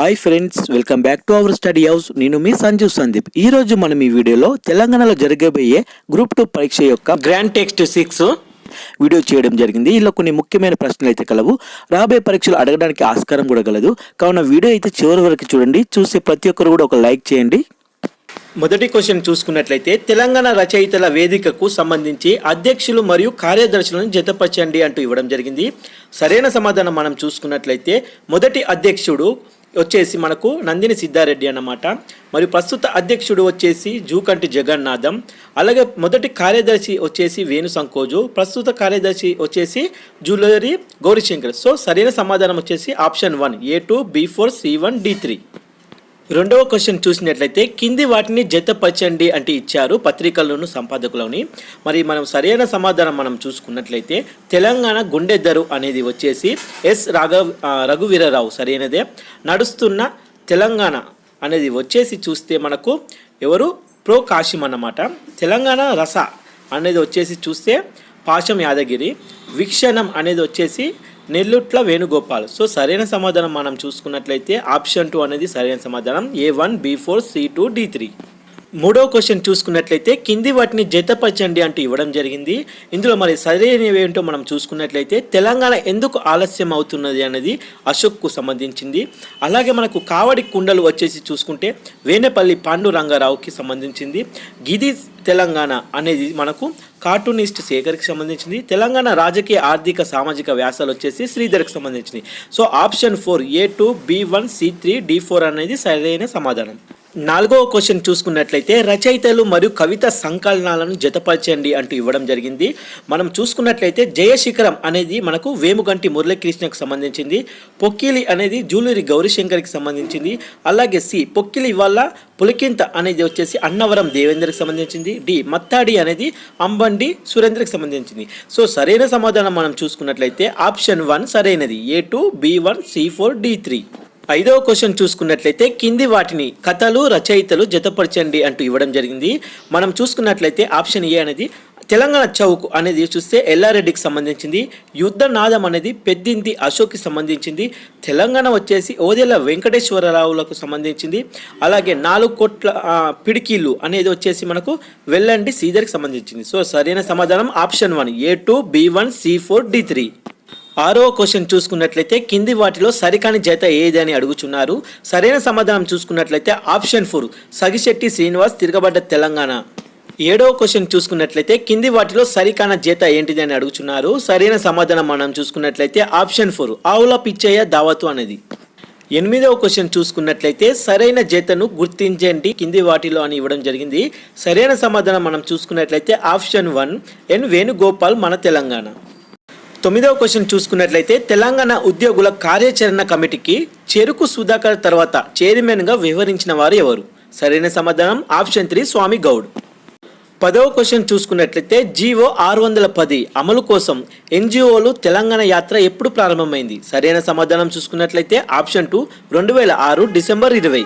Hi friends welcome back to our study house నేను మీ సంజీవ్ సందీప్. ఈ రోజు మనం ఈ వీడియోలో తెలంగాణలో జరగబోయే గ్రూప్ టూ పరీక్ష యొక్క గ్రాండ్ టెక్స్ట్ సిక్స్ వీడియో చేయడం జరిగింది. ఇలా కొన్ని ముఖ్యమైన ప్రశ్నలు అయితే కలవు. రాబోయే పరీక్షలు అడగడానికి ఆస్కారం కూడా కలదు కావున వీడియో అయితే చివరి వరకు చూడండి. చూసే ప్రతి ఒక్కరు కూడా ఒక లైక్ చేయండి. మొదటి క్వశ్చన్ చూసుకున్నట్లయితే తెలంగాణ రచయితల వేదికకు సంబంధించి అధ్యక్షులు మరియు కార్యదర్శులను జతపరచండి అంటూ ఇవ్వడం జరిగింది. సరైన సమాధానం మనం చూసుకున్నట్లయితే మొదటి అధ్యక్షుడు వచ్చేసి మనకు నందిని సిద్ధారెడ్డి అన్నమాట. మరియు ప్రస్తుత అధ్యక్షుడు వచ్చేసి జూకంటి జగన్నాథం. అలాగే మొదటి కార్యదర్శి వచ్చేసి వేణు సంకోజు. ప్రస్తుత కార్యదర్శి వచ్చేసి జూలరీ గౌరీశంకర్. సో సరైన సమాధానం వచ్చేసి option one A two B four C one D three. రెండవ క్వశ్చన్ చూసినట్లయితే కింది వాటిని జతపరచండి అంటే ఇచ్చారు పత్రికల్లోనూ సంపాదకులని మరి మనం సరైన సమాధానం మనం చూసుకున్నట్లయితే తెలంగాణ గుండెద్దరు అనేది వచ్చేసి ఎస్ రాఘవ్ రఘువీరరావు సరైనదే. నడుస్తున్న తెలంగాణ అనేది వచ్చేసి చూస్తే మనకు ఎవరు? ప్రో కాశీం అన్నమాట. తెలంగాణ రస అనేది వచ్చేసి చూస్తే పాశం యాదగిరి. వీక్షణం అనేది వచ్చేసి నెల్లుట్ల వేణుగోపాల్. సో సరైన సమాధానం మనం చూసుకున్నట్లయితే ఆప్షన్ టూ అనేది సరైన సమాధానం. A one B four C two D three మూడో క్వశ్చన్ చూసుకున్నట్లయితే కింది వాటిని జతపరచండి అంటూ ఇవ్వడం జరిగింది. ఇందులో మరి సరైనవి ఏంటో మనం చూసుకున్నట్లయితే తెలంగాణ ఎందుకు ఆలస్యం అవుతున్నది అనేది అశోక్కు సంబంధించింది. అలాగే మనకు కావడి కుండలు వచ్చేసి చూసుకుంటే వేనేపల్లి పాండు రంగారావుకి సంబంధించింది. గిది తెలంగాణ అనేది మనకు కార్టూనిస్ట్ శేఖర్కి సంబంధించింది. తెలంగాణ రాజకీయ ఆర్థిక సామాజిక వ్యాసాలు వచ్చేసి శ్రీధర్కి సంబంధించింది so option four A two B one C three D four అనేది సరైన సమాధానం. నాలుగవ క్వశ్చన్ చూసుకున్నట్లయితే రచయితలు మరియు కవిత సంకలనాలను జతపరచండి అంటూ ఇవ్వడం జరిగింది. మనం చూసుకున్నట్లయితే జయశిఖరం అనేది మనకు వేముగంటి మురళీకృష్ణకు సంబంధించింది. పొక్కిలి అనేది జూలూరి గౌరీశంకర్కి సంబంధించింది. అలాగే సి పొక్కిలి వల్ల పులికింత అనేది వచ్చేసి అన్నవరం దేవేంద్రకి సంబంధించింది డి మత్తాడి అనేది అంబండి సురేంద్రకి సంబంధించింది. సో సరైన సమాధానం మనం చూసుకున్నట్లయితే ఆప్షన్ వన్ సరైనది. A two B one C four D three. ఐదవ క్వశ్చన్ చూసుకున్నట్లయితే కింది వాటిని కథలు రచయితలు జతపరచండి అంటూ ఇవ్వడం జరిగింది. మనం చూసుకున్నట్లయితే ఆప్షన్ ఏ అనేది తెలంగాణ చౌక్ అనేది చూస్తే ఎల్లారెడ్డికి సంబంధించింది. యుద్ధ నాదం అనేది పెద్దింటి అశోక్కి సంబంధించింది. తెలంగాణ వచ్చేసి ఓదెల వెంకటేశ్వరరావులకు సంబంధించింది. అలాగే నాలుగు కోట్ల పిడికిళ్ళు అనేది వచ్చేసి మనకు వెల్లండి శ్రీధర్కి సంబంధించింది. సో సరైన సమాధానం option one A two B one C four D three. ఆరో క్వశ్చన్ చూసుకున్నట్లయితే కింది వాటిలో సరికాని జత ఏది అని అడుగుచున్నారు. సరైన సమాధానం చూసుకున్నట్లయితే ఆప్షన్ ఫోర్ సగిశెట్టి శ్రీనివాస్ తిరగబడ్డ తెలంగాణ. ఏడవ క్వశ్చన్ చూసుకున్నట్లయితే కింది వాటిలో సరికాన జత ఏంటిది అని అడుగుచున్నారు. సరైన సమాధానం మనం చూసుకున్నట్లయితే ఆప్షన్ ఫోర్ ఆవుల పిచ్చయ్య దావతు అనేది. ఎనిమిదవ క్వశ్చన్ చూసుకున్నట్లయితే సరైన జతను గుర్తించండి కింది వాటిలో అని ఇవ్వడం జరిగింది. సరైన సమాధానం మనం చూసుకున్నట్లయితే ఆప్షన్ వన్ ఎన్ వేణుగోపాల్ మన తెలంగాణ. తొమ్మిదవ క్వశ్చన్ చూసుకున్నట్లయితే తెలంగాణ ఉద్యోగుల కార్యాచరణ కమిటీకి చెరుకు సుధాకర్ తర్వాత చైర్మన్గా వ్యవహరించిన వారు ఎవరు? సరైన సమాధానం ఆప్షన్ త్రీ స్వామి గౌడ్. పదవ క్వశ్చన్ చూసుకున్నట్లయితే జీవో ఆరు వందల పది అమలు కోసం ఎన్జిఓలు తెలంగాణ యాత్ర ఎప్పుడు ప్రారంభమైంది? సరైన సమాధానం చూసుకున్నట్లయితే ఆప్షన్ టూ రెండు వేల ఆరు డిసెంబర్ ఇరవై.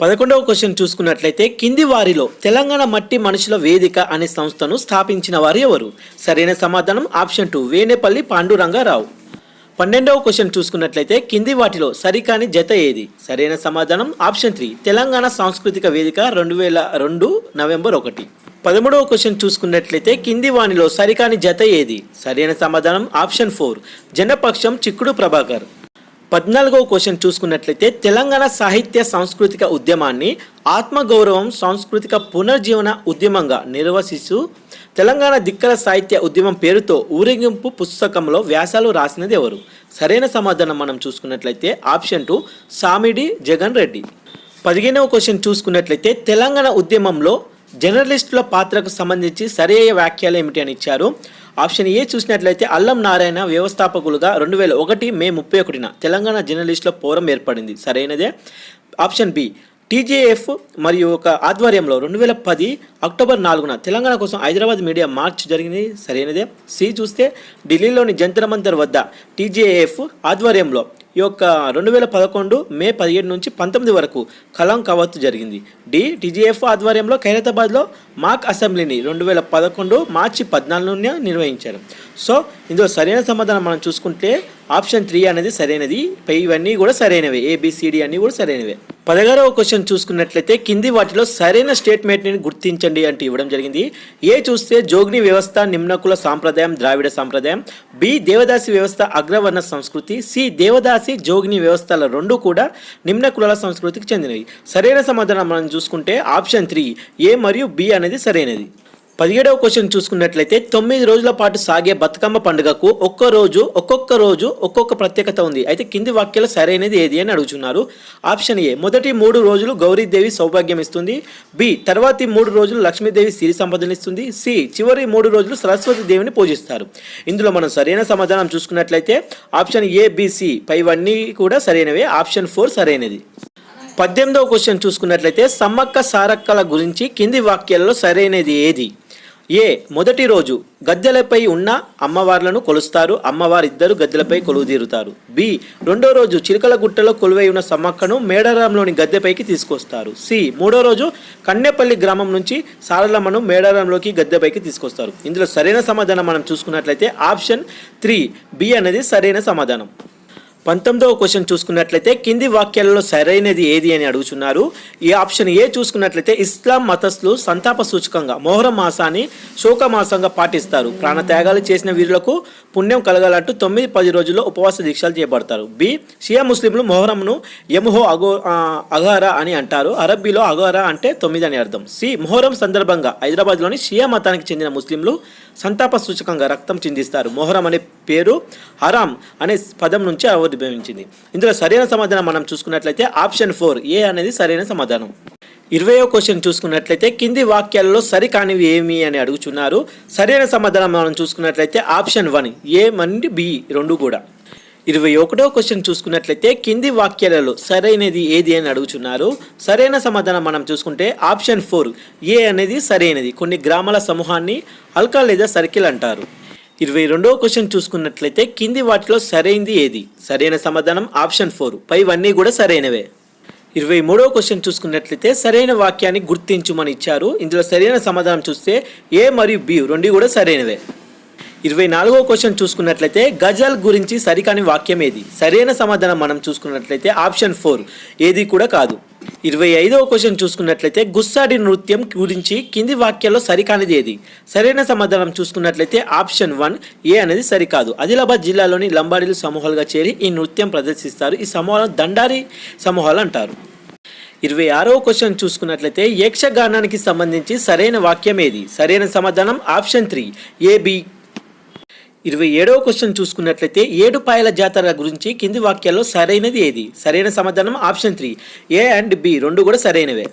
పదకొండవ క్వశ్చన్ చూసుకున్నట్లయితే కింది వారిలో తెలంగాణ మట్టి మనుషుల వేదిక అనే సంస్థను స్థాపించిన వారు ఎవరు? సరైన సమాధానం ఆప్షన్ టూ వేనేపల్లి పాండురంగారావు. పన్నెండవ క్వశ్చన్ చూసుకున్నట్లయితే కింది వాటిలో సరికాని జత ఏది? సరైన సమాధానం ఆప్షన్ త్రీ. తెలంగాణ సాంస్కృతిక వేదిక రెండు వేల రెండు నవంబర్ ఒకటి. పదమూడవ క్వశ్చన్ చూసుకున్నట్లయితే కింది వానిలో సరికాని జత ఏది? సరైన సమాధానం ఆప్షన్ ఫోర్. జనపక్షం చిక్కుడు ప్రభాకర్. పద్నాలుగవ క్వశ్చన్ చూసుకున్నట్లయితే తెలంగాణ సాహిత్య సాంస్కృతిక ఉద్యమాన్ని ఆత్మగౌరవం సాంస్కృతిక పునర్జీవన ఉద్యమంగా నిర్వహిస్తూ తెలంగాణ దిక్కల సాహిత్య ఉద్యమం పేరుతో ఊరేగింపు పుస్తకంలో వ్యాసాలు రాసినది ఎవరు? సరైన సమాధానం మనం చూసుకున్నట్లయితే ఆప్షన్ టూ సామిడి జగన్ రెడ్డి. పదిహేనవ క్వశ్చన్ చూసుకున్నట్లయితే తెలంగాణ ఉద్యమంలో జర్నలిస్టుల పాత్రకు సంబంధించి సరైన వ్యాఖ్యలు ఏమిటి అని ఇచ్చారు. ఆప్షన్ ఏ చూసినట్లయితే అల్లం నారాయణ వ్యవస్థాపకులుగా రెండు వేల ఒకటి మే ముప్పై ఒకటిన తెలంగాణ జర్నలిస్టుల పోరం ఏర్పడింది. సరైనదే. ఆప్షన్ బి టీజేఎఫ్ మరియు ఒక ఆధ్వర్యంలో రెండు వేల పది అక్టోబర్ నాలుగున తెలంగాణ కోసం హైదరాబాద్ మీడియా మార్చ్ జరిగింది. సరైనదే. సి చూస్తే ఢిల్లీలోని జంతర్ మంతర్ వద్ద టీజేఎఫ్ ఆధ్వర్యంలో ఈ యొక్క రెండు వేల పదకొండు మే పదిహేడు నుంచి పంతొమ్మిది వరకు కలాం కవత్తు జరిగింది. డి టీజీఎఫ్ ఆధ్వర్యంలో ఖైరతాబాద్లో మాక్ అసెంబ్లీని రెండు వేల పదకొండు మార్చి పద్నాలుగున నిర్వహించారు. సో ఇందులో సరైన సమాధానం మనం చూసుకుంటే ఆప్షన్ త్రీ అనేది సరైనది పై ఇవన్నీ కూడా సరైనవే. ఏబిసిడి అన్నీ కూడా సరైనవే. పదహారవ క్వశ్చన్ చూసుకున్నట్లయితే కింది వాటిలో సరైన స్టేట్మెంట్ని గుర్తించండి అంటే ఇవ్వడం జరిగింది. ఏ చూస్తే జోగ్ని వ్యవస్థ నిమ్నకుల సాంప్రదాయం ద్రావిడ సాంప్రదాయం. బి దేవదాసి వ్యవస్థ అగ్రవర్ణ సంస్కృతి. సి దేవదాసి జోగిని వ్యవస్థల రెండు కూడా నిమ్న కులాల సంస్కృతికి చెందినవి. సరైన సమాధానం మనం చూసుకుంటే ఆప్షన్ త్రీ ఏ మరియు బి అనేది సరైనది. పదిహేడవ క్వశ్చన్ చూసుకున్నట్లయితే తొమ్మిది రోజుల పాటు సాగే బతుకమ్మ పండుగకు ఒక్క రోజు ఒక్కొక్క రోజు ఒక్కొక్క ప్రత్యేకత ఉంది. అయితే కింది వాక్యాలు సరైనది ఏది అని అడుగుతున్నారు. ఆప్షన్ ఏ మొదటి మూడు రోజులు గౌరీదేవి సౌభాగ్యం ఇస్తుంది. బి తర్వాతి మూడు రోజులు లక్ష్మీదేవి సిరి సంపదనిస్తుంది సి చివరి మూడు రోజులు సరస్వతి దేవిని పూజిస్తారు. ఇందులో మనం సరైన సమాధానం చూసుకున్నట్లయితే ఆప్షన్ ఏ బిసి పైవన్నీ కూడా సరైనవే. ఆప్షన్ ఫోర్ సరైనది. పద్దెనిమిదవ క్వశ్చన్ చూసుకున్నట్లయితే సమ్మక్క సారక్కల గురించి కింది వాక్యాలలో సరైనది ఏది? ఏ మొదటి రోజు గద్దెలపై ఉన్న అమ్మవార్లను కొలుస్తారు. అమ్మవారిద్దరు గద్దెలపై కొలువు తీరుతారు. బి రెండో రోజు చిలకల గుట్టలో కొలువై ఉన్న సమ్మక్కను మేడారంలోని గద్దెపైకి తీసుకొస్తారు. సి మూడో రోజు కన్నెపల్లి గ్రామం నుంచి సారలమ్మను మేడారంలోకి గద్దెపైకి తీసుకొస్తారు. ఇందులో సరైన సమాధానం మనం చూసుకున్నట్లయితే ఆప్షన్ త్రీ బి అనేది సరైన సమాధానం. పంతొమ్మిదవ క్వశ్చన్ చూసుకున్నట్లయితే కింది వాక్యాలలో సరైనది ఏది అని అడుగుతున్నారు ఈ ఆప్షన్ ఏ చూసుకున్నట్లయితే ఇస్లాం మతస్థులు సంతాప సూచకంగా మొహరం మాసాన్ని శోక మాసంగా పాటిస్తారు ప్రాణత్యాగాలు చేసిన వీరులకు పుణ్యం కలగాలంటూ తొమ్మిది పది రోజుల్లో ఉపవాస దీక్షలు చేపడతారు బి షియా ముస్లింలు మొహరంను యముహో అగో ఆ, అగారా అని అంటారు. అరబ్బీలో అగారా అంటే తొమ్మిది అని అర్థం. సి మొహరం సందర్భంగా హైదరాబాద్లోని షియా మతానికి చెందిన ముస్లింలు సంతాప సూచకంగా రక్తం చిందిస్తారు. మొహరం అనే పేరు హరాం అనే పదం నుంచి ఉద్భవించింది ఇందులో సరైన సమాధానం మనం చూసుకున్నట్లయితే ఆప్షన్ ఫోర్ ఏ అనేది సరైన సమాధానం. ఇరవయో క్వశ్చన్ చూసుకున్నట్లయితే కింది వాక్యాలలో సరికానివి ఏమి అని అడుగుచున్నారు. సరైన సమాధానం మనం చూసుకున్నట్లయితే option one A mandi B రెండు కూడా. ఇరవై ఒకటో క్వశ్చన్ చూసుకున్నట్లయితే కింది వాక్యాలలో సరైనది ఏది అని అడుగుచున్నారు. సరైన సమాధానం మనం చూసుకుంటే ఆప్షన్ ఫోర్ ఏ అనేది సరైనది. కొన్ని గ్రామాల సమూహాన్ని అల్కా లేదా సర్కిల్ అంటారు. ఇరవై రెండవ క్వశ్చన్ చూసుకున్నట్లయితే కింది వాటిలో సరైనది ఏది? సరైన సమాధానం ఆప్షన్ ఫోర్. పైవన్నీ కూడా సరైనవే. ఇరవై మూడవ క్వశ్చన్ చూసుకున్నట్లయితే సరైన వాక్యాన్ని గుర్తించుమని ఇచ్చారు. ఇందులో సరైన సమాధానం చూస్తే ఏ మరియు బి రెండు కూడా సరైనవే. ఇరవై నాలుగో క్వశ్చన్ చూసుకున్నట్లయితే గజల్ గురించి సరికాని వాక్యం ఏది? సరైన సమాధానం మనం చూసుకున్నట్లయితే ఆప్షన్ ఫోర్. ఏది కూడా కాదు. ఇరవై ఐదవ క్వశ్చన్ చూసుకున్నట్లయితే గుస్సాడి నృత్యం గురించి కింది వాక్యాల్లో సరికానిది ఏది? సరైన సమాధానం చూసుకున్నట్లయితే ఆప్షన్ వన్ ఏ అనేది సరికాదు. ఆదిలాబాద్ జిల్లాలోని లంబాడీలు సమూహాలుగా చేరి ఈ నృత్యం ప్రదర్శిస్తారు. ఈ సమూహాలను దండారి సమూహాలు అంటారు. ఇరవై ఆరవ క్వశ్చన్ చూసుకున్నట్లయితే యక్షగానానికి సంబంధించి సరైన వాక్యం ఏది? సరైన సమాధానం ఆప్షన్ త్రీ ఏబి ఇరవై ఏడవ క్వశ్చన్ చూసుకున్నట్లయితే ఏడు పాయల జాతర గురించి కింది వాక్యాల్లో సరైనది ఏది? సరైన సమాధానం option three. A and B రెండు కూడా సరైనవే.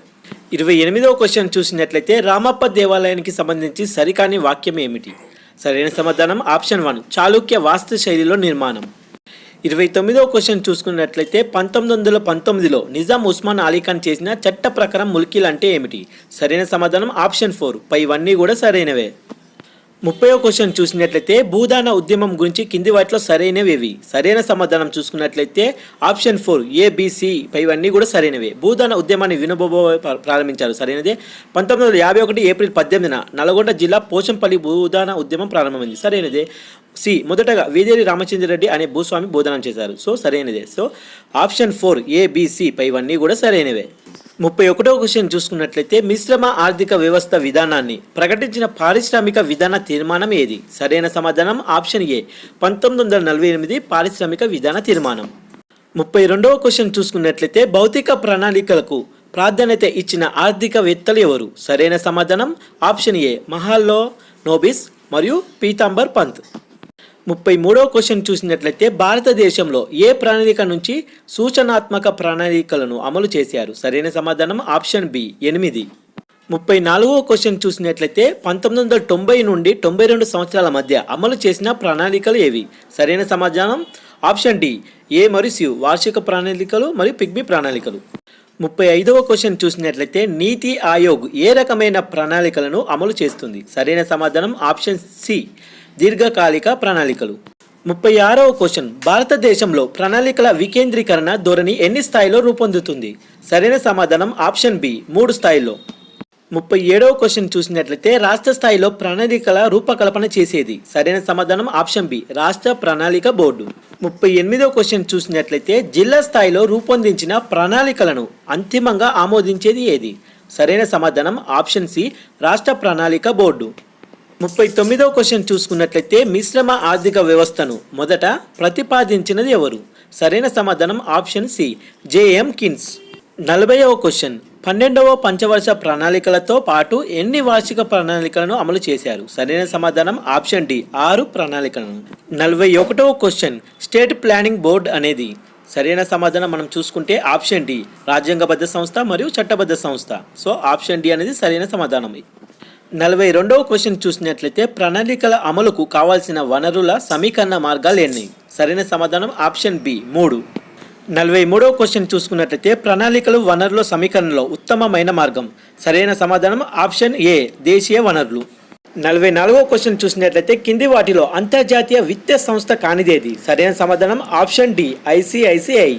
ఇరవై ఎనిమిదవ క్వశ్చన్ చూసినట్లయితే రామప్ప దేవాలయానికి సంబంధించి సరికాని వాక్యం ఏమిటి? సరైన సమాధానం ఆప్షన్ వన్ చాళుక్య వాస్తు శైలిలో నిర్మాణం. ఇరవై తొమ్మిదవ క్వశ్చన్ చూసుకున్నట్లయితే పంతొమ్మిది వందల పంతొమ్మిదిలో నిజాం ఉస్మాన్ అలీ ఖాన్ చేసిన చట్ట ప్రకారం ముల్కీలు అంటే ఏమిటి? సరైన సమాధానం ఆప్షన్ ఫోర్ పైవన్నీ కూడా సరైనవే. ముప్పై క్వశ్చన్ చూసినట్లయితే భూదాన ఉద్యమం గురించి కింది వాటిలో సరైనవి ఏవి? సరైన సమాధానం చూసుకున్నట్లయితే ఆప్షన్ ఫోర్ ఏబిసి పైవన్నీ కూడా సరైనవే. భూదాన ఉద్యమాన్ని వినుబోబో ప్రారంభించారు. సరైనదే. పంతొమ్మిది వందల యాభై ఒకటి ఏప్రిల్ పద్దెనిమిదిన నల్గొండ జిల్లా పోచంపల్లి భూదాన ఉద్యమం ప్రారంభమైంది. సరైనదే. సి మొదటగా వేదేరి రామచంద్రరెడ్డి అనే భూస్వామి బోధనం చేశారు. సో సరైనదే. సో ఆప్షన్ ఫోర్ ఏబిసి పైవన్నీ కూడా సరైనవే. ముప్పై ఒకటో క్వశ్చన్ చూసుకున్నట్లయితే మిశ్రమ ఆర్థిక వ్యవస్థ విధానాన్ని ప్రకటించిన పారిశ్రామిక విధాన తీర్మానం ఏది? సరైన సమాధానం ఆప్షన్ ఏ పంతొమ్మిది వందల నలభై ఎనిమిది పారిశ్రామిక విధాన తీర్మానం. ముప్పై రెండవ క్వశ్చన్ చూసుకున్నట్లయితే భౌతిక ప్రణాళికలకు ప్రాధాన్యత ఇచ్చిన ఆర్థికవేత్తలు ఎవరు? సరైన సమాధానం ఆప్షన్ ఏ మహాల్లో నోబిస్ మరియు పీతాంబర్ పంత్. ముప్పై మూడవ క్వశ్చన్ చూసినట్లయితే భారతదేశంలో ఏ ప్రణాళిక నుంచి సూచనాత్మక ప్రణాళికలను అమలు చేశారు? సరైన సమాధానం ఆప్షన్ బి ఎనిమిది. ముప్పై నాలుగవ క్వశ్చన్ చూసినట్లయితే పంతొమ్మిది వందల తొంభై నుండి తొంభై రెండు సంవత్సరాల మధ్య అమలు చేసిన ప్రణాళికలు ఏవి? సరైన సమాధానం ఆప్షన్ డి ఏ మరియు సి వార్షిక ప్రణాళికలు మరియు పిగ్మీ ప్రణాళికలు. ముప్పై ఐదవ క్వశ్చన్ చూసినట్లయితే నీతి ఆయోగ్ ఏ రకమైన ప్రణాళికలను అమలు చేస్తుంది? సరైన సమాధానం ఆప్షన్ సి దీర్ఘకాలిక ప్రణాళికలు. ముప్పై ఆరవ క్వశ్చన్. భారతదేశంలో ప్రణాళికల వికేంద్రీకరణ ధోరణి ఎన్ని స్థాయిలో రూపొందుతుంది? సరైన సమాధానం ఆప్షన్ బి మూడు స్థాయిలో ముప్పై ఏడవ క్వశ్చన్ చూసినట్లయితే రాష్ట్ర స్థాయిలో ప్రణాళికల రూపకల్పన చేసేది. సరైన సమాధానం ఆప్షన్ బి రాష్ట్ర ప్రణాళిక బోర్డు. ముప్పై ఎనిమిదవ క్వశ్చన్ చూసినట్లయితే జిల్లా స్థాయిలో రూపొందించిన ప్రణాళికలను అంతిమంగా ఆమోదించేది ఏది? సరైన సమాధానం ఆప్షన్ సి రాష్ట్ర ప్రణాళిక బోర్డు. ముప్పై తొమ్మిదవ క్వశ్చన్ చూసుకున్నట్లయితే మిశ్రమ ఆర్థిక వ్యవస్థను మొదట ప్రతిపాదించినది ఎవరు? సరైన సమాధానం option C J M Keynes. నలభైవ క్వశ్చన్. పన్నెండవ పంచవర్ష ప్రణాళికలతో పాటు ఎన్ని వార్షిక ప్రణాళికలను అమలు చేశారు? సరైన సమాధానం ఆప్షన్ డి ఆరు ప్రణాళికలను. నలభై ఒకటవ క్వశ్చన్. స్టేట్ ప్లానింగ్ బోర్డ్ అనేది. సరైన సమాధానం మనం చూసుకుంటే ఆప్షన్ డి రాజ్యాంగబద్ధ సంస్థ మరియు చట్టబద్ధ సంస్థ. సో ఆప్షన్ డి అనేది సరైన సమాధానం. నలభై రెండవ క్వశ్చన్ చూసినట్లయితే ప్రణాళికల అమలుకు కావాల్సిన వనరుల సమీకరణ మార్గాలు ఎన్ని? సరైన సమాధానం ఆప్షన్ బి మూడు. నలభై మూడవ క్వశ్చన్ చూసుకున్నట్లయితే ప్రణాళికలు వనరుల సమీకరణలో ఉత్తమమైన మార్గం. సరైన సమాధానం ఆప్షన్ ఏ దేశీయ వనరులు. నలభై నాలుగవ క్వశ్చన్ చూసినట్లయితే కింది వాటిలో అంతర్జాతీయ విత్త సంస్థ కానిదేది? సరైన సమాధానం ఆప్షన్ డి ఐసిఐసిఐ.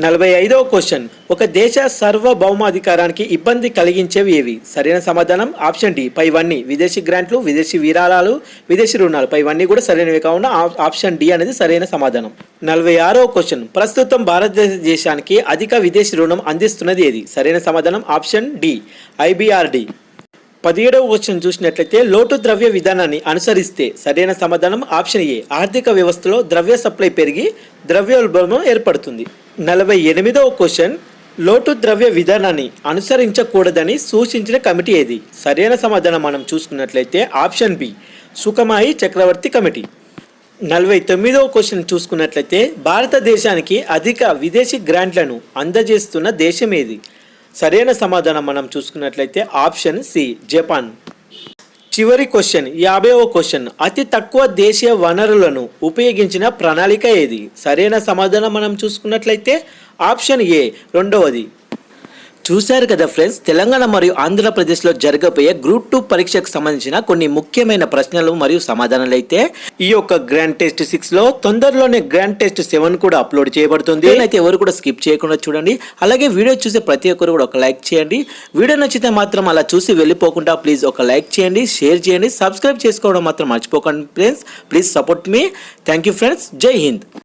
నలభై ఐదవ క్వశ్చన్. ఒక దేశ సార్వభౌమాధికారానికి ఇబ్బంది కలిగించేవి ఏవి? సరైన సమాధానం ఆప్షన్ డి పైవన్నీ విదేశీ గ్రాంట్లు విదేశీ విరాళాలు విదేశీ రుణాలు. పైవన్నీ కూడా సరైనవి కావున ఆప్షన్ డి అనేది సరైన సమాధానం. నలభై ఆరవ క్వశ్చన్. ప్రస్తుతం భారతదేశానికి అధిక విదేశీ రుణం అందిస్తున్నది ఏది? సరైన సమాధానం ఆప్షన్ డి ఐబిఆర్డి పదిహేడవ క్వశ్చన్ చూసినట్లయితే లోటు ద్రవ్య విధానాన్ని అనుసరిస్తే సరైన సమాధానం ఆప్షన్ ఏ ఆర్థిక వ్యవస్థలో ద్రవ్య సప్లై పెరిగి ద్రవ్యోల్బణం ఏర్పడుతుంది. నలభై ఎనిమిదవ క్వశ్చన్. లోటు ద్రవ్య విధానాన్ని అనుసరించకూడదని సూచించిన కమిటీ ఏది? సరైన సమాధానం మనం చూసుకున్నట్లయితే option B Sukhamoy Chakravarty committee. నలభై తొమ్మిదవ క్వశ్చన్ చూసుకున్నట్లయితే భారతదేశానికి అధిక విదేశీ గ్రాంట్లను అందజేస్తున్న దేశం ఏది? సరైన సమాధానం మనం చూసుకున్నట్లయితే ఆప్షన్ సి జపాన్. చివరి క్వశ్చన్ యాభైవ క్వశ్చన్. అతి తక్కువ దేశీయ వనరులను ఉపయోగించిన ప్రణాళిక ఏది? సరైన సమాధానం మనం చూసుకున్నట్లయితే ఆప్షన్ ఏ రెండవది చూశారు కదా ఫ్రెండ్స్ తెలంగాణ మరియు ఆంధ్రప్రదేశ్లో జరగబోయే గ్రూప్ టూ పరీక్షకు సంబంధించిన కొన్ని ముఖ్యమైన ప్రశ్నలు మరియు సమాధానాలు అయితే ఈ యొక్క గ్రాండ్ టెస్ట్ సిక్స్లో తొందరలోనే గ్రాండ్ టెస్ట్ సెవెన్ కూడా అప్లోడ్ చేయబడుతుంది. అయితే ఎవరు కూడా స్కిప్ చేయకుండా చూడండి. అలాగే వీడియో చూసే ప్రతి ఒక్కరు కూడా ఒక లైక్ చేయండి. వీడియో నచ్చితే మాత్రం అలా చూసి వెళ్ళిపోకుండా ప్లీజ్ ఒక లైక్ చేయండి షేర్ చేయండి సబ్స్క్రైబ్ చేసుకోవడం మాత్రం మర్చిపోకండి friends please support me thank you friends Jai Hind